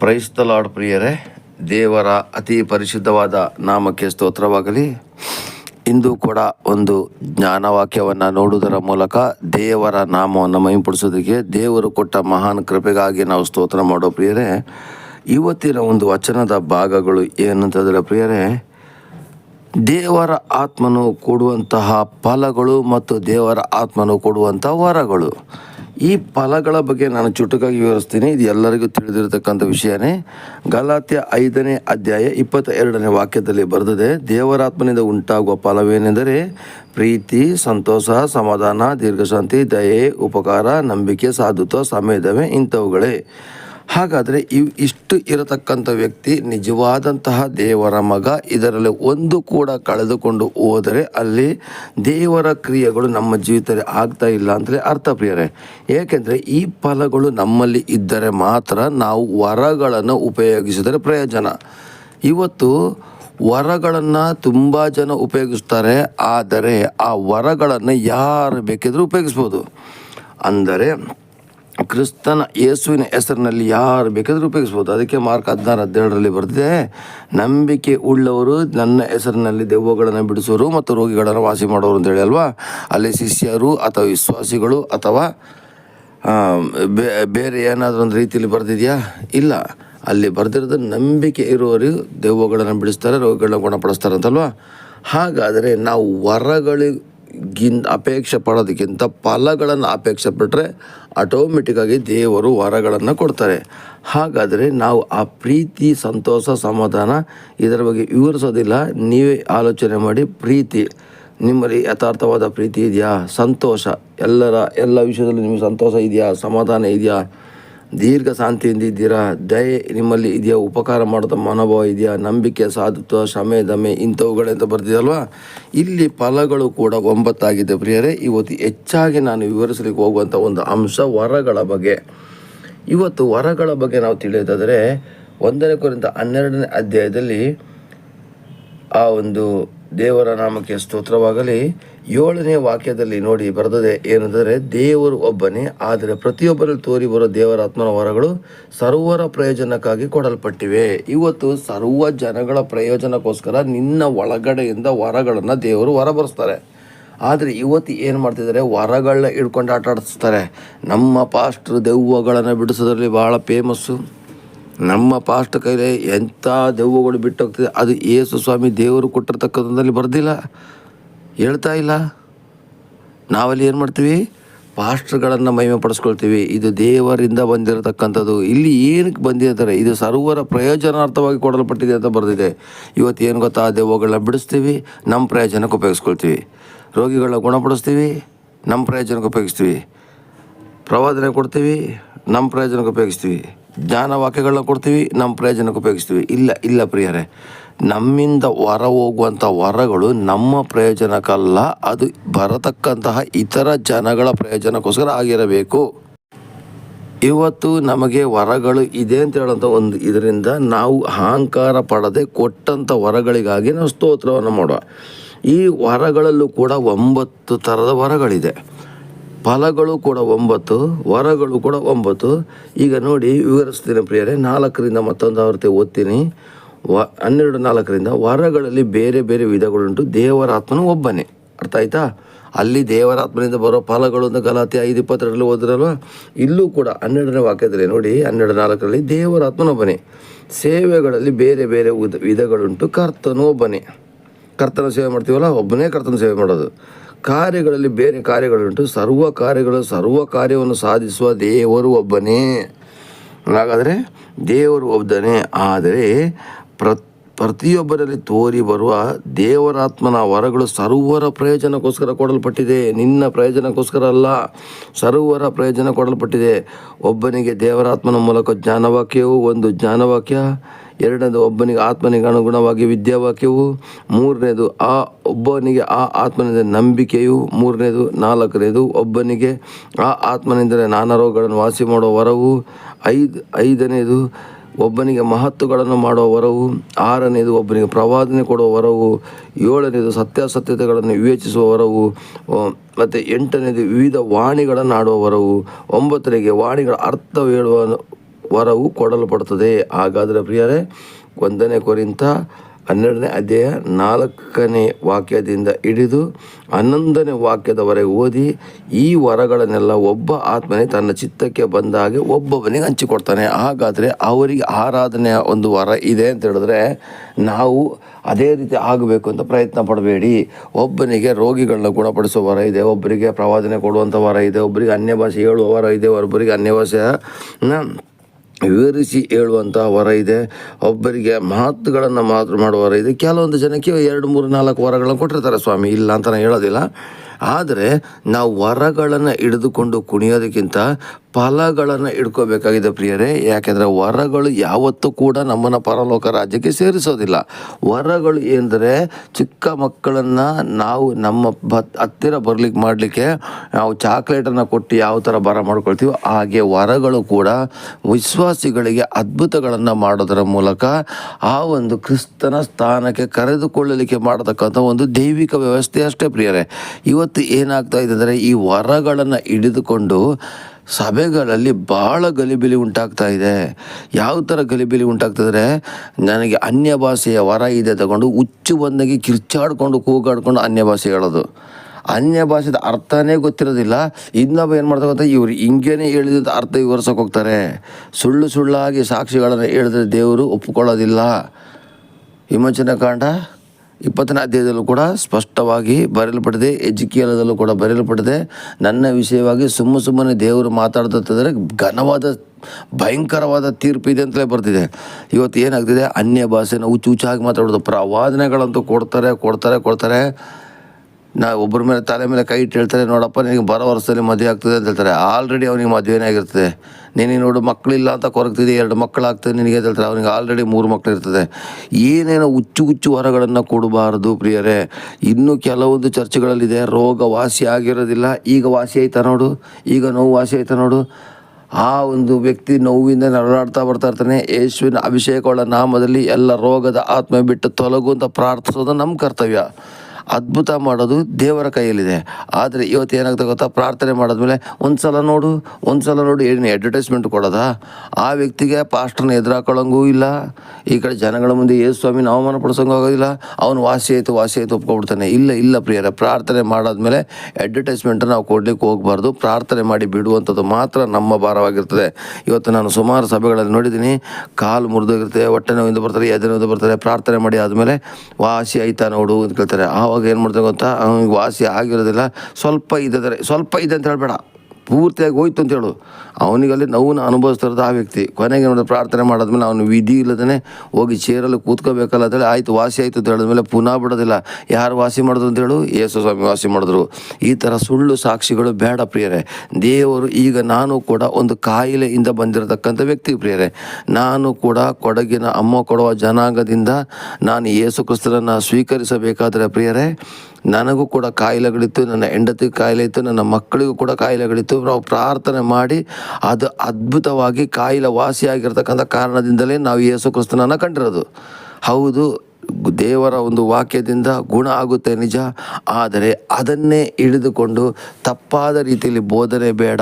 ಪ್ರೈಸ್ತ ಲಾಡ್ ಪ್ರಿಯರೇ, ದೇವರ ಅತಿ ಪರಿಶುದ್ಧವಾದ ನಾಮಕ್ಕೆ ಸ್ತೋತ್ರವಾಗಲಿ. ಇಂದು ಕೂಡ ಒಂದು ಜ್ಞಾನವಾಕ್ಯವನ್ನು ನೋಡುವುದರ ಮೂಲಕ ದೇವರ ನಾಮವನ್ನು ಮೈಂಪಡಿಸೋದಕ್ಕೆ ದೇವರು ಕೊಟ್ಟ ಮಹಾನ್ ಕೃಪೆಗಾಗಿ ನಾವು ಸ್ತೋತ್ರ ಮಾಡೋ ಪ್ರಿಯರೇ, ಇವತ್ತಿನ ಒಂದು ವಚನದ ಭಾಗಗಳು ಏನಂತಂದರೆ ಪ್ರಿಯರೇ, ದೇವರ ಆತ್ಮನು ಕೊಡುವಂತಹ ಫಲಗಳು ಮತ್ತು ದೇವರ ಆತ್ಮನು ಕೊಡುವಂಥ ವರಗಳು. ಈ ಫಲಗಳ ಬಗ್ಗೆ ನಾನು ಚುಟುಕಾಗಿ ವಿವರಿಸ್ತೀನಿ. ಇದು ಎಲ್ಲರಿಗೂ ತಿಳಿದಿರತಕ್ಕಂಥ ವಿಷಯನೇ. ಗಲಾತ್ಯ ಐದನೇ ಅಧ್ಯಾಯ ಇಪ್ಪತ್ತ ಎರಡನೇ ವಾಕ್ಯದಲ್ಲಿ ಬರೆದಿದೆ, ದೇವರಾತ್ಮನಿಂದ ಉಂಟಾಗುವ ಫಲವೇನೆಂದರೆ ಪ್ರೀತಿ, ಸಂತೋಷ, ಸಮಾಧಾನ, ದೀರ್ಘಶಾಂತಿ, ದಯೆ, ಉಪಕಾರ, ನಂಬಿಕೆ, ಸಾಧುತ್ವ ಸಂವೇದನೆ ಇಂಥವುಗಳೇ. ಹಾಗಾದರೆ ಇವ್ ಇಷ್ಟು ಇರತಕ್ಕಂಥ ವ್ಯಕ್ತಿ ನಿಜವಾದಂತಹ ದೇವರ ಮಗ. ಇದರಲ್ಲಿ ಒಂದು ಕೂಡ ಕಳೆದುಕೊಂಡು ಹೋದರೆ ಅಲ್ಲಿ ದೇವರ ಕ್ರಿಯೆಗಳು ನಮ್ಮ ಜೀವಿತದಲ್ಲಿ ಆಗ್ತಾ ಇಲ್ಲ ಅಂದರೆ ಅರ್ಥ ಪ್ರಿಯರೇ. ಏಕೆಂದರೆ ಈ ಫಲಗಳು ನಮ್ಮಲ್ಲಿ ಇದ್ದರೆ ಮಾತ್ರ ನಾವು ವರಗಳನ್ನು ಉಪಯೋಗಿಸಿದರೆ ಪ್ರಯೋಜನ. ಇವತ್ತು ವರಗಳನ್ನು ತುಂಬ ಜನ ಉಪಯೋಗಿಸ್ತಾರೆ, ಆದರೆ ಆ ವರಗಳನ್ನು ಯಾರು ಬೇಕಿದ್ರೂ ಉಪಯೋಗಿಸ್ಬೋದು. ಅಂದರೆ ಕ್ರಿಸ್ತನ ಯೇಸುವಿನ ಹೆಸರಿನಲ್ಲಿ ಯಾರು ಬೇಕಾದರೂ ಉಪಯೋಗಿಸ್ಬೋದು. ಅದಕ್ಕೆ ಮಾರ್ಕ್ ಹದಿನಾರು, ಹದಿನೇಳರಲ್ಲಿ ಬರ್ತಿದೆ ನಂಬಿಕೆ ಉಳ್ಳವರು ನನ್ನ ಹೆಸರಿನಲ್ಲಿ ದೆವ್ವಗಳನ್ನು ಬಿಡಿಸೋರು ಮತ್ತು ರೋಗಿಗಳನ್ನು ವಾಸಿ ಮಾಡೋರು ಅಂತೇಳಿ ಅಲ್ವಾ? ಅಲ್ಲಿ ಶಿಷ್ಯರು ಅಥವಾ ವಿಶ್ವಾಸಿಗಳು ಅಥವಾ ಬೇರೆ ಏನಾದರೂ ಒಂದು ರೀತಿಯಲ್ಲಿ ಬರೆದಿದೆಯಾ? ಇಲ್ಲ. ಅಲ್ಲಿ ಬರೆದಿರೋದು ನಂಬಿಕೆ ಇರುವವರು ದೆವ್ವಗಳನ್ನು ಬಿಡಿಸ್ತಾರೆ, ರೋಗಿಗಳನ್ನ ಗುಣಪಡಿಸ್ತಾರೆ ಅಂತಲ್ವಾ ಹಾಗಾದರೆ ನಾವು ವರಗಳಿಗಿಂತ ಅಪೇಕ್ಷೆ ಪಡೋದಕ್ಕಿಂತ ಫಲಗಳನ್ನು ಅಪೇಕ್ಷೆ ಪಟ್ಟರೆ ಆಟೋಮೆಟಿಕ್ಕಾಗಿ ದೇವರು ವರಗಳನ್ನು ಕೊಡ್ತಾರೆ. ಹಾಗಾದರೆ ನಾವು ಆ ಪ್ರೀತಿ, ಸಂತೋಷ, ಸಮಾಧಾನ ಇದರ ಬಗ್ಗೆ ವಿವರಿಸೋದಿಲ್ಲ. ನೀವೇ ಆಲೋಚನೆ ಮಾಡಿ ಪ್ರೀತಿ. ನಿಮ್ಮಲ್ಲಿ ಯಥಾರ್ಥವಾದ ಪ್ರೀತಿ ಇದೆಯಾ? ಸಂತೋಷ. ಎಲ್ಲರ, ಎಲ್ಲ ವಿಷಯದಲ್ಲೂ ನಿಮಗೆ ಸಂತೋಷ ಇದೆಯಾ? ಸಮಾಧಾನ ಇದೆಯಾ? ದೀರ್ಘ ಶಾಂತಿಯಿಂದ ಇದ್ದೀರಾ? ದಯೆ ನಿಮ್ಮಲ್ಲಿ ಇದೆಯಾ? ಉಪಕಾರ ಮಾಡಿದ ಮನೋಭಾವ ಇದೆಯಾ? ನಂಬಿಕೆ, ಸಾಧುತ್ವ ಶಮೆ ದಮೆ ಇಂಥವುಗಳೆಂತ ಬರ್ತಿದಲ್ವಾ? ಇಲ್ಲಿ ಫಲಗಳು ಕೂಡ ಒಂಬತ್ತಾಗಿದೆ ಪ್ರಿಯರೇ. ಇವತ್ತು ಹೆಚ್ಚಾಗಿ ನಾನು ವಿವರಿಸಲಿಕ್ಕೆ ಹೋಗುವಂಥ ಒಂದು ಅಂಶ ವರಗಳ ಬಗ್ಗೆ. ಇವತ್ತು ವರಗಳ ಬಗ್ಗೆ ನಾವು ತಿಳಿಯೋದಾದರೆ ಒಂದನೇ ಕುರಿತ ಹನ್ನೆರಡನೇ ಅಧ್ಯಾಯದಲ್ಲಿ ಆ ಒಂದು ದೇವರ ನಾಮಕ್ಕೆ ಸ್ತೋತ್ರವಾಗಲಿ. ಏಳನೇ ವಾಕ್ಯದಲ್ಲಿ ನೋಡಿ ಬರೆದದೆ ಏನೆಂದರೆ, ದೇವರು ಒಬ್ಬನೇ, ಆದರೆ ಪ್ರತಿಯೊಬ್ಬರಲ್ಲಿ ತೋರಿ ಬರೋ ದೇವರ ಆತ್ಮನ ವರಗಳು ಸರ್ವರ ಪ್ರಯೋಜನಕ್ಕಾಗಿ ಕೊಡಲ್ಪಟ್ಟಿವೆ. ಇವತ್ತು ಸರ್ವ ಜನಗಳ ಪ್ರಯೋಜನಕ್ಕೋಸ್ಕರ ನಿನ್ನ ಒಳಗಡೆಯಿಂದ ವರಗಳನ್ನು ದೇವರು ಹೊರಬರಿಸ್ತಾರೆ. ಆದರೆ ಇವತ್ತು ಏನು ಮಾಡ್ತಿದ್ದಾರೆ? ವರಗಳನ್ನ ಹಿಡ್ಕೊಂಡು ಆಟ ಆಡಿಸ್ತಾರೆ. ನಮ್ಮ ಪಾಸ್ಟ್ರು ದೆವ್ವಗಳನ್ನು ಬಿಡಿಸೋದ್ರಲ್ಲಿ ಭಾಳ ಫೇಮಸ್ಸು ನಮ್ಮ ಪಾಸ್ಟ್ ಕೈಲೇ ಎಂಥ ದೆವ್ವಗಳು ಬಿಟ್ಟೋಗ್ತಿದೆ, ಅದು ಯೇಸು ಸ್ವಾಮಿ ದೇವರು ಕೊಟ್ಟಿರ್ತಕ್ಕಂಥದ್ದಲ್ಲಿ ಬರ್ದಿಲ್ಲ, ಹೇಳ್ತಾ ಇಲ್ಲ. ನಾವಲ್ಲಿ ಏನು ಮಾಡ್ತೀವಿ? ಪಾಸ್ಟ್ರುಗಳನ್ನು ಮಹಿಮೆ ಪಡಿಸ್ಕೊಳ್ತೀವಿ. ಇದು ದೇವರಿಂದ ಬಂದಿರತಕ್ಕಂಥದ್ದು. ಇಲ್ಲಿ ಏನಕ್ಕೆ ಬಂದಿರ್ತಾರೆ ಇದು ಸರ್ವರ ಪ್ರಯೋಜನಾರ್ಥವಾಗಿ ಕೊಡಲ್ಪಟ್ಟಿದೆ ಅಂತ ಬರೆದಿದೆ. ಇವತ್ತು ಏನು ಗೊತ್ತಾ? ದೆವ್ವಗಳನ್ನ ಬಿಡಿಸ್ತೀವಿ, ನಮ್ಮ ಪ್ರಯೋಜನಕ್ಕೆ ಉಪಯೋಗಿಸ್ಕೊಳ್ತೀವಿ. ರೋಗಿಗಳನ್ನ ಗುಣಪಡಿಸ್ತೀವಿ, ನಮ್ಮ ಪ್ರಯೋಜನಕ್ಕೆ ಉಪಯೋಗಿಸ್ತೀವಿ. ಪ್ರವಾದನೆ ಕೊಡ್ತೀವಿ, ನಮ್ಮ ಪ್ರಯೋಜನಕ್ಕೆ ಉಪಯೋಗಿಸ್ತೀವಿ. ಜ್ಞಾನ ವಾಕ್ಯಗಳನ್ನ ಕೊಡ್ತೀವಿ, ನಮ್ಮ ಪ್ರಯೋಜನಕ್ಕೆ ಉಪಯೋಗಿಸ್ತೀವಿ. ಇಲ್ಲ ಇಲ್ಲ ಪ್ರಿಯರೇ. ನಮ್ಮಿಂದ ಹೊರ ಹೋಗುವಂಥ ವರಗಳು ನಮ್ಮ ಪ್ರಯೋಜನಕ್ಕಲ್ಲ, ಅದು ಬರತಕ್ಕಂತಹ ಇತರ ಜನಗಳ ಪ್ರಯೋಜನಕ್ಕೋಸ್ಕರ ಆಗಿರಬೇಕು. ಇವತ್ತು ನಮಗೆ ವರಗಳು ಇದೆ ಅಂತ ಹೇಳೋಂಥ ಒಂದು ಇದರಿಂದ ನಾವು ಅಹಂಕಾರ ಪಡದೆ ಕೊಟ್ಟಂಥ ವರಗಳಿಗಾಗಿ ನಾವು ಸ್ತೋತ್ರವನ್ನು ಮಾಡುವ ಈ ವರಗಳಲ್ಲೂ ಕೂಡ ಒಂಬತ್ತು ಥರದ ವರಗಳಿದೆ. ಫಲಗಳು ಕೂಡ ಒಂಬತ್ತು, ವರಗಳು ಕೂಡ ಒಂಬತ್ತು. ಈಗ ನೋಡಿ, ವಿವರಿಸ್ತೀನಿ ಪ್ರಿಯರೇ, ನಾಲ್ಕರಿಂದ ಮತ್ತೊಂದು ಆವೃತ್ತಿ ಓದ್ತೀನಿ. ವ, ಹನ್ನೆರಡು, ನಾಲ್ಕರಿಂದ ವರಗಳಲ್ಲಿ ಬೇರೆ ಬೇರೆ ವಿಧಗಳುಂಟು ದೇವರ ಆತ್ಮನು ಒಬ್ಬನೇ. ಅರ್ಥ ಆಯ್ತಾ? ಅಲ್ಲಿ ದೇವರಾತ್ಮನಿಂದ ಬರೋ ಫಲಗಳು ಅಂತ ಗಲಾತಿ ಐದು, ಇಪ್ಪತ್ತೆರಡರಲ್ಲಿ ಓದಿರಲ್ವ ಇಲ್ಲೂ ಕೂಡ ಹನ್ನೆರಡನೇ ವಾಕ್ಯದಲ್ಲಿ ನೋಡಿ, ಹನ್ನೆರಡು, ನಾಲ್ಕರಲ್ಲಿ ದೇವರಾತ್ಮನೊಬ್ಬನೇ ಸೇವೆಗಳಲ್ಲಿ ಬೇರೆ ಬೇರೆ ವಿಧ, ವಿಧಗಳುಂಟು, ಕರ್ತನೂ ಒಬ್ಬನೇ. ಕರ್ತನ ಸೇವೆ ಮಾಡ್ತೀವಲ್ಲ, ಒಬ್ಬನೇ ಕರ್ತನ ಸೇವೆ ಮಾಡೋದು. ಕಾರ್ಯಗಳಲ್ಲಿ ಬೇರೆ ಕಾರ್ಯಗಳುಂಟು. ಸರ್ವ ಕಾರ್ಯಗಳು, ಸರ್ವ ಕಾರ್ಯವನ್ನು ಸಾಧಿಸುವ ದೇವರು ಒಬ್ಬನೇ. ಹಾಗಾದರೆ ದೇವರು ಒಬ್ಬನೇ. ಆದರೆ ಪ್ರ ಪ್ರತಿಯೊಬ್ಬರಲ್ಲಿ ತೋರಿ ಬರುವ ದೇವರಾತ್ಮನ ವರಗಳು ಸರ್ವರ ಪ್ರಯೋಜನಕ್ಕೋಸ್ಕರ ಕೊಡಲ್ಪಟ್ಟಿದೆ. ನಿನ್ನ ಪ್ರಯೋಜನಕ್ಕೋಸ್ಕರ ಅಲ್ಲ, ಸರ್ವರ ಪ್ರಯೋಜನ ಕೊಡಲ್ಪಟ್ಟಿದೆ. ಒಬ್ಬನಿಗೆ ದೇವರಾತ್ಮನ ಮೂಲಕ ಜ್ಞಾನವಾಕ್ಯವು ಒಂದು ಜ್ಞಾನವಾಕ್ಯ. ಎರಡನೇದು ಒಬ್ಬನಿಗೆ ಆತ್ಮನಿಗೆ ಅನುಗುಣವಾಗಿ ವಿದ್ಯಾವಾಕ್ಯವು, ಮೂರನೇದು ಆ ಒಬ್ಬನಿಗೆ ಆ ಆತ್ಮನಿಂದ ನಂಬಿಕೆಯು, ಮೂರನೇದು ನಾಲ್ಕನೇದು ಒಬ್ಬನಿಗೆ ಆ ಆತ್ಮನಿಂದಲೇ ನಾನಾ ರೋಗಗಳನ್ನು ವಾಸಿ ಮಾಡುವ ವರವು, ಐದು, ಐದನೇದು ಒಬ್ಬನಿಗೆ ಮಹತ್ವಗಳನ್ನು ಮಾಡುವ ವರವು, ಆರನೇದು ಒಬ್ಬನಿಗೆ ಪ್ರವಾದನೆ ಕೊಡುವ ವರವು, ಏಳನೇದು ಸತ್ಯಾಸತ್ಯತೆಗಳನ್ನು ವಿವೇಚಿಸುವ ವರವು ಮತ್ತು ಎಂಟನೇದು ವಿವಿಧ ವಾಣಿಗಳನ್ನು ಆಡುವ ವರವು ಒಂಬತ್ತರಿಗೆ ವಾಣಿಗಳ ಅರ್ಥ ಹೇಳುವ ವರವು ಕೊಡಲ್ಪಡುತ್ತದೆ ಹಾಗಾದರೆ ಪ್ರಿಯರೇ, ಒಂದನೇ ಕೊರಿಂತ ಹನ್ನೆರಡನೇ ಅಧ್ಯಾಯ ನಾಲ್ಕನೇ ವಾಕ್ಯದಿಂದ ಹಿಡಿದು ಹನ್ನೊಂದನೇ ವಾಕ್ಯದವರೆಗೆ ಓದಿ, ಈ ವರಗಳನ್ನೆಲ್ಲ ಒಬ್ಬ ಆತ್ಮನೇ ತನ್ನ ಚಿತ್ತಕ್ಕೆ ಬಂದ ಹಾಗೆ ಒಬ್ಬೊಬ್ಬನಿಗೆ ಹಂಚಿಕೊಡ್ತಾನೆ. ಹಾಗಾದರೆ ಅವರಿಗೆ ಆರಾಧನೆಯ ಒಂದು ವರ ಇದೆ ಅಂತ ಹೇಳಿದ್ರೆ, ನಾವು ಅದೇ ರೀತಿ ಆಗಬೇಕು ಅಂತ ಪ್ರಯತ್ನ ಪಡಬೇಡಿ. ಒಬ್ಬನಿಗೆ ರೋಗಿಗಳನ್ನ ಗುಣಪಡಿಸುವ ವರ ಇದೆ, ಒಬ್ಬರಿಗೆ ಪ್ರವಾದನೆ ಕೊಡುವಂಥ ವರ ಇದೆ, ಒಬ್ಬರಿಗೆ ಅನ್ಯ ಭಾಷೆ ಹೇಳುವ ವರ ಇದೆ, ಒಬ್ಬರಿಗೆ ಅನ್ಯ ಭಾಷೆನ ವಿವರಿಸಿ ಹೇಳುವಂಥ ವರ ಇದೆ. ಒಬ್ಬರಿಗೆ ಮಾತುಗಳನ್ನು ಮಾತು ಮಾಡುವ ವರ ಇದೆ. ಕೆಲವೊಂದು ಜನಕ್ಕೆ ಎರಡು, ಮೂರು, ನಾಲ್ಕು ವರಗಳನ್ನು ಕೊಟ್ಟಿರ್ತಾರೆ ಸ್ವಾಮಿ. ಇಲ್ಲ ಅಂತ ನಾನು ಹೇಳೋದಿಲ್ಲ. ಆದರೆ ನಾವು ವರಗಳನ್ನು ಹಿಡಿದುಕೊಂಡು ಕುಣಿಯೋದಕ್ಕಿಂತ ಫಲಗಳನ್ನು ಹಿಡ್ಕೋಬೇಕಾಗಿದೆ ಪ್ರಿಯರೇ. ಯಾಕೆಂದರೆ ವರಗಳು ಯಾವತ್ತೂ ಕೂಡ ನಮ್ಮನ್ನು ಪರಲೋಕ ರಾಜ್ಯಕ್ಕೆ ಸೇರಿಸೋದಿಲ್ಲ. ವರಗಳು ಎಂದರೆ ಚಿಕ್ಕ ಮಕ್ಕಳನ್ನು ನಾವು ನಮ್ಮ ಬತ್ ಹತ್ತಿರ ಬರಲಿಕ್ಕೆ ಮಾಡಲಿಕ್ಕೆ ನಾವು ಚಾಕ್ಲೇಟನ್ನು ಕೊಟ್ಟು ಯಾವ ಥರ ಬರ ಮಾಡ್ಕೊಳ್ತೀವೋ ಹಾಗೆ ವರಗಳು ಕೂಡ ವಿಶ್ವಾಸಿಗಳಿಗೆ ಅದ್ಭುತಗಳನ್ನು ಮಾಡೋದರ ಮೂಲಕ ಆ ಒಂದು ಕ್ರಿಸ್ತನ ಸ್ಥಾನಕ್ಕೆ ಕರೆದುಕೊಳ್ಳಲಿಕ್ಕೆ ಮಾಡತಕ್ಕಂಥ ಒಂದು ದೈವಿಕ ವ್ಯವಸ್ಥೆ ಅಷ್ಟೇ ಪ್ರಿಯರೇ. ಇವತ್ತು ಏನಾಗ್ತಾ ಇದೆ ಅಂದರೆ ಈ ವರಗಳನ್ನು ಹಿಡಿದುಕೊಂಡು ಸಭೆಗಳಲ್ಲಿ ಭಾಳ ಗಲಿಬಿಲಿ ಉಂಟಾಗ್ತಾ ಇದೆ. ಯಾವ ಥರ ಗಲಿಬಿಲಿ ಉಂಟಾಗ್ತದ್ರೆ ನನಗೆ ಅನ್ಯ ಭಾಷೆಯ ವರ ಇದೆ ತಗೊಂಡು ಹುಚ್ಚು ಬಂದಾಗಿ ಕಿರ್ಚಾಡ್ಕೊಂಡು ಕೂಗಾಡ್ಕೊಂಡು ಅನ್ಯ ಭಾಷೆ ಹೇಳೋದು. ಅನ್ಯ ಭಾಷೆದ ಅರ್ಥನೇ ಗೊತ್ತಿರೋದಿಲ್ಲ. ಇನ್ನೊಬ್ಬ ಏನು ಮಾಡ್ತಾ ಗೊತ್ತಾ ಇವ್ರು ಹಿಂಗೇನೆ ಹೇಳಿದ ಅರ್ಥ ವಿವರಿಸೋಕೆ ಹೋಗ್ತಾರೆ. ಸುಳ್ಳು ಸುಳ್ಳಾಗಿ ಸಾಕ್ಷಿಗಳನ್ನು ಹೇಳಿದ್ರೆ ದೇವರು ಒಪ್ಪಿಕೊಳ್ಳೋದಿಲ್ಲ ವಿಮೋಚನಾ ಕಾಂಡ? ಇಪ್ಪತ್ತನೇ ಅಧ್ಯಾಯದಲ್ಲೂ ಕೂಡ ಸ್ಪಷ್ಟವಾಗಿ ಬರೆಯಲ್ಪಡದೆ ಎಜುಕೇಲದಲ್ಲೂ ಕೂಡ ಬರೆಯಲ್ಪಡದೆ ನನ್ನ ವಿಷಯವಾಗಿ ಸುಮ್ಮ ಸುಮ್ಮನೆ ದೇವರು ಮಾತಾಡ್ತಿದ್ರೆ ಘನವಾದ, ಭಯಂಕರವಾದ ತೀರ್ಪು ಇದೆ ಅಂತಲೇ ಬರ್ತಿದೆ. ಇವತ್ತು ಏನಾಗ್ತಿದೆ? ಅನ್ಯ ಭಾಷೆನ ಹುಚ್ಚು ಹುಚ್ಚಾಗಿ ಮಾತಾಡೋದು. ಪ್ರವಾದನೆಗಳಂತೂ ಕೊಡ್ತಾರೆ ಕೊಡ್ತಾರೆ ಕೊಡ್ತಾರೆ. ನಾ ಒಬ್ಬರ ಮೇಲೆ, ತಲೆ ಮೇಲೆ ಕೈ ಇಟ್ಟು ಹೇಳ್ತಾರೆ, ನೋಡಪ್ಪ, ನಿನಗೆ ಬರೋ ವರ್ಷದಲ್ಲಿ ಮದುವೆ ಆಗ್ತದೆ ಅಂತ ಹೇಳ್ತಾರೆ. ಆಲ್ರೆಡಿ ಅವನಿಗೆ ಮದುವೆನೇ ಆಗಿರ್ತದೆ. ನಿನಗೆ ನೋಡು ಮಕ್ಕಳಿಲ್ಲ ಅಂತ ಕೊರಗ್ತಿದೆ, ಎರಡು ಮಕ್ಕಳಾಗ್ತದೆ ನಿನಗೆ ಹೇಳ್ತಾರೆ. ಅವನಿಗೆ ಆಲ್ರೆಡಿ ಮೂರು ಮಕ್ಕಳು ಇರ್ತದೆ ಏನೇನೋ ಹುಚ್ಚು ಹುಚ್ಚು ಹೊರಗಳನ್ನು ಕೊಡಬಾರ್ದು ಪ್ರಿಯರೇ. ಇನ್ನೂ ಕೆಲವೊಂದು ಚರ್ಚೆಗಳಲ್ಲಿದೆ ರೋಗ ವಾಸಿ ಆಗಿರೋದಿಲ್ಲ. ಈಗ ವಾಸಿ ಆಯ್ತಾ ನೋಡು? ಈಗ ನೋವು ವಾಸಿ ಆಯ್ತಾ ನೋಡು? ಆ ಒಂದು ವ್ಯಕ್ತಿ ನೋವಿಂದ ನರಳಾಡ್ತಾ ಬರ್ತಾ ಇರ್ತಾನೆ. ಯೇಸುವಿನ ಅಭಿಷೇಕಗಳ ನಾಮದಲ್ಲಿ ಎಲ್ಲ ರೋಗದ ಆತ್ಮ ಬಿಟ್ಟು ತೊಲಗು ಅಂತ ಪ್ರಾರ್ಥಿಸೋದು ನಮ್ಮ ಕರ್ತವ್ಯ. ಅದ್ಭುತ ಮಾಡೋದು ದೇವರ ಕೈಯಲ್ಲಿದೆ. ಆದರೆ ಇವತ್ತು ಏನಾಗ್ತದೆ ಗೊತ್ತಾ? ಪ್ರಾರ್ಥನೆ ಮಾಡಿದ್ಮೇಲೆ ಒಂದು ಸಲ ನೋಡು ಒಂದು ಸಲ ನೋಡು ಏನು ಅಡ್ವರ್ಟೈಸ್ಮೆಂಟ್ ಕೊಡೋದಾ? ಆ ವ್ಯಕ್ತಿಗೆ ಪಾಸ್ಟರ್ನ ಎದುರಾಕೊಳ್ಳೋಂಗೂ ಇಲ್ಲ. ಈ ಕಡೆ ಜನಗಳ ಮುಂದೆ ಯೇಸು ಸ್ವಾಮಿನ ಅವಮಾನ ಪಡಿಸೋಂಗೂ ಆಗೋದಿಲ್ಲ. ಅವನು ವಾಸಿ ಆಯಿತು ವಾಸಿ ಆಯಿತು ಒಪ್ಕೊಬಿಡ್ತಾನೆ. ಇಲ್ಲ ಇಲ್ಲ ಪ್ರಿಯರ, ಪ್ರಾರ್ಥನೆ ಮಾಡಾದ್ಮೇಲೆ ಅಡ್ವರ್ಟೈಸ್ಮೆಂಟ್ ನಾವು ಕೊಡಲಿಕ್ಕೆ ಹೋಗಬಾರ್ದು. ಪ್ರಾರ್ಥನೆ ಮಾಡಿ ಬಿಡುವಂಥದ್ದು ಮಾತ್ರ ನಮ್ಮ ಭಾರವಾಗಿರ್ತದೆ. ಇವತ್ತು ನಾನು ಸುಮಾರು ಸಭೆಗಳಲ್ಲಿ ನೋಡಿದ್ದೀನಿ. ಕಾಲು ಮುರಿದೋಗಿರ್ತದೆ ಹೊಟ್ಟೆ ನೋವಿಂದ ಬರ್ತಾರೆ, ಎದೆ ನೋವಿಂದ ಬರ್ತಾರೆ. ಪ್ರಾರ್ಥನೆ ಮಾಡಿ ಆದಮೇಲೆ ವಾಸಿ ಆಯ್ತಾ ನೋಡು ಅಂತ ಕೇಳ್ತಾರೆ. ಆವಾಗ ಏನು ಮಾಡ್ತಾರೆ ಗೊತ್ತಾ? ಅವ್ನಿಗೆ ವಾಸಿ ಆಗಿರೋದಿಲ್ಲ. ಸ್ವಲ್ಪ ಇದ್ದರೆ ಸ್ವಲ್ಪ ಇದೆ ಅಂತ ಹೇಳ್ಬೇಡ. ಪೂರ್ತಿಯಾಗಿ ಹೋಯ್ತು ಅಂತ ಹೇಳು. ಅವನಿಗಲ್ಲಿ ನೋವನ್ನು ಅನುಭವಿಸ್ತಾ ಇರೋದು ಆ ವ್ಯಕ್ತಿ. ಕೊನೆಗೆ ನೋಡಿದ್ರೆ ಪ್ರಾರ್ಥನೆ ಮಾಡಿದ್ಮೇಲೆ ಅವನು ವಿಧಿ ಇಲ್ಲದೇ ಹೋಗಿ ಚೇರಲ್ಲಿ ಕೂತ್ಕೋಬೇಕಲ್ಲ ಅಂತೇಳಿ ಆಯ್ತು, ವಾಸಿ ಆಯಿತು ಅಂತ ಹೇಳಿದ್ಮೇಲೆ ಪುನಃ ಬಿಡೋದಿಲ್ಲ. ಯಾರು ವಾಸಿ ಮಾಡಿದ್ರು ಅಂತ ಹೇಳು? ಯೇಸು ಸ್ವಾಮಿ ವಾಸಿ ಮಾಡಿದ್ರು. ಈ ಥರ ಸುಳ್ಳು ಸಾಕ್ಷಿಗಳು ಬೇಡ ಪ್ರಿಯರೇ. ದೇವರು ಈಗ ನಾನು ಕೂಡ ಒಂದು ಕಾಯಿಲೆಯಿಂದ ಬಂದಿರತಕ್ಕಂಥ ವ್ಯಕ್ತಿ ಪ್ರಿಯರೇ. ನಾನು ಕೂಡ ಕೊಡಗಿನ ಅಮ್ಮ ಕೊಡುವ ಜನಾಂಗದಿಂದ ನಾನು ಯೇಸು ಕ್ರಿಸ್ತನನ್ನು ಸ್ವೀಕರಿಸಬೇಕಾದರೆ ಪ್ರಿಯರೇ ನನಗೂ ಕೂಡ ಕಾಯಿಲೆಗಳಿತ್ತು, ನನ್ನ ಹೆಂಡತಿ ಕಾಯಿಲೆ ಇತ್ತು ನನ್ನ ಮಕ್ಕಳಿಗೂ ಕೂಡ ಕಾಯಿಲೆಗಳಿತ್ತು. ನಾವು ಪ್ರಾರ್ಥನೆ ಮಾಡಿ ಅದು ಅದ್ಭುತವಾಗಿ ಕಾಯಿಲೆ ವಾಸಿಯಾಗಿರ್ತಕ್ಕಂಥ ಕಾರಣದಿಂದಲೇ ನಾವು ಯೇಸು ಕ್ರಿಸ್ತನನ್ನು ಕಂಡಿರೋದು. ಹೌದು, ದೇವರ ಒಂದು ವಾಕ್ಯದಿಂದ ಗುಣ ಆಗುತ್ತೆ ನಿಜ, ಆದರೆ ಅದನ್ನೇ ಹಿಡಿದುಕೊಂಡು ತಪ್ಪಾದ ರೀತಿಯಲ್ಲಿ ಬೋಧನೆ ಬೇಡ.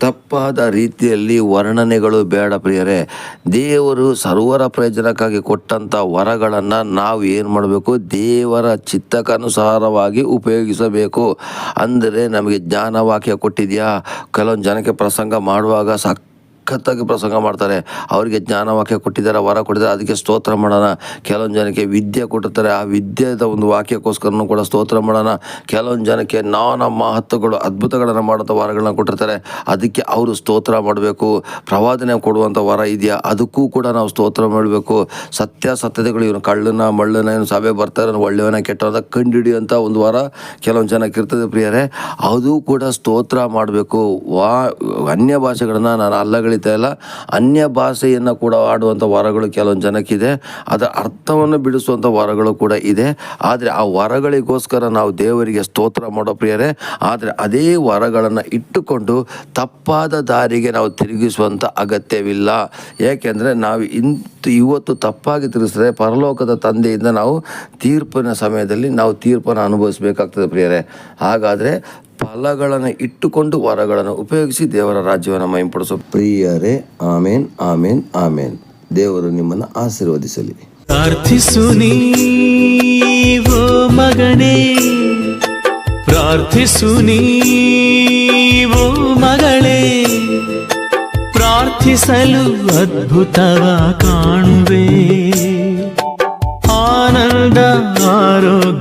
ತಪ್ಪಾದ ರೀತಿಯಲ್ಲಿ ವರ್ಣನೆಗಳು ಬೇಡ ಪ್ರಿಯರೇ. ದೇವರು ಸರ್ವರ ಪ್ರಯೋಜನಕ್ಕಾಗಿ ಕೊಟ್ಟಂಥ ವರಗಳನ್ನು ನಾವು ಏನು ಮಾಡಬೇಕು? ದೇವರ ಚಿತ್ತಕ್ಕನುಸಾರವಾಗಿ ಉಪಯೋಗಿಸಬೇಕು. ಅಂದರೆ ನಮಗೆ ಜ್ಞಾನವಾಕ್ಯ ಕೊಟ್ಟಿದೆಯಾ? ಕೆಲವೊಂದು ಜನಕ್ಕೆ ಪ್ರಸಂಗ ಮಾಡುವಾಗ ಸಾಕು ಸಖತ್ತಾಗಿ ಪ್ರಸಂಗ ಮಾಡ್ತಾರೆ. ಅವರಿಗೆ ಜ್ಞಾನವಾಕ್ಯ ಕೊಟ್ಟಿದ್ದಾರೆ, ವರ ಕೊಟ್ಟಿದ್ದಾರೆ. ಅದಕ್ಕೆ ಸ್ತೋತ್ರ ಮಾಡೋಣ. ಕೆಲವೊಂದು ಜನಕ್ಕೆ ವಿದ್ಯೆ ಕೊಟ್ಟಿರ್ತಾರೆ. ಆ ವಿದ್ಯೆದ ಒಂದು ವಾಕ್ಯಕ್ಕೋಸ್ಕರನೂ ಕೂಡ ಸ್ತೋತ್ರ ಮಾಡೋಣ. ಕೆಲವೊಂದು ಜನಕ್ಕೆ ನಾನಾ ಮಹತ್ವಗಳು, ಅದ್ಭುತಗಳನ್ನು ಮಾಡುವಂಥ ವರಗಳನ್ನ ಕೊಟ್ಟಿರ್ತಾರೆ. ಅದಕ್ಕೆ ಅವರು ಸ್ತೋತ್ರ ಮಾಡಬೇಕು. ಪ್ರವಾದನೆ ಕೊಡುವಂಥ ವರ ಇದೆಯಾ? ಅದಕ್ಕೂ ಕೂಡ ನಾವು ಸ್ತೋತ್ರ ಮಾಡಬೇಕು. ಸತ್ಯಾಸತ್ಯತೆಗಳು ಇವನು ಕಳ್ಳನ, ಮಳ್ಳನ ಏನು ಸಭೆ ಬರ್ತಾರೆ ಒಳ್ಳೆಯವನ, ಕೆಟ್ಟವನ ಕಂಡುಹಿಡಿಯುವಂಥ ಒಂದು ವರ ಕೆಲವೊಂದು ಜನಕ್ಕೆ ಇರ್ತದೆ ಪ್ರಿಯರೇ. ಅದು ಕೂಡ ಸ್ತೋತ್ರ ಮಾಡಬೇಕು. ವಾ, ಅನ್ಯ ಭಾಷೆಗಳನ್ನ ನಾನು ಅಲ್ಲಗಳಿತಾ ಇಲ್ಲ. ಅನ್ಯ ಭಾಷೆಯನ್ನು ಕೂಡ ಆಡುವಂಥ ವರಗಳು ಕೆಲವೊಂದು ಜನಕ್ಕಿದೆ. ಅದರ ಅರ್ಥವನ್ನು ಬಿಡಿಸುವಂಥ ವರಗಳು ಕೂಡ ಇದೆ. ಆದರೆ ಆ ವರಗಳಿಗೋಸ್ಕರ ನಾವು ದೇವರಿಗೆ ಸ್ತೋತ್ರ ಮಾಡೋ ಪ್ರಿಯರೇ, ಆದರೆ ಅದೇ ವರಗಳನ್ನು ಇಟ್ಟುಕೊಂಡು ತಪ್ಪಾದ ದಾರಿಗೆ ನಾವು ತಿರುಗಿಸುವಂಥ ಅಗತ್ಯವಿಲ್ಲ. ಏಕೆಂದರೆ ನಾವು ಇಂಥ ತ- ಇವತ್ತು ತಪ್ಪಾಗಿ ತಿಳಿಸಿದ್ರೆ ಪರಲೋಕದ ತಂದೆಯಿಂದ ನಾವು ತೀರ್ಪಿನ ಸಮಯದಲ್ಲಿ ನಾವು ತೀರ್ಪನ್ನು ಅನುಭವಿಸಬೇಕಾಗ್ತದೆ ಪ್ರಿಯರೇ. ಹಾಗಾದರೆ ಫಲಗಳನ್ನು ಇಟ್ಟುಕೊಂಡು ವರಗಳನ್ನು ಉಪಯೋಗಿಸಿ ದೇವರ ರಾಜ್ಯವನ್ನು ಮೈಂಪಡಿಸೋ ಪ್ರಿಯರೇ, ಆಮೇನ್ ಆಮೇನ್ ಆಮೇನ್. ದೇವರು ನಿಮ್ಮನ್ನು ಆಶೀರ್ವದಿಸಲಿ. ಪ್ರಾರ್ಥಿಸು ನೀವೋ ಮಗನೇ. ಪ್ರಾರ್ಥಿಸು ನೀವೋ ಮಗಳೇ. ಪ್ರಾರ್ಥಿಸಲು ಅದ್ಭುತವ ಕಾಣುವೆ. ಆನಂದ ಆರೋಗ್ಯ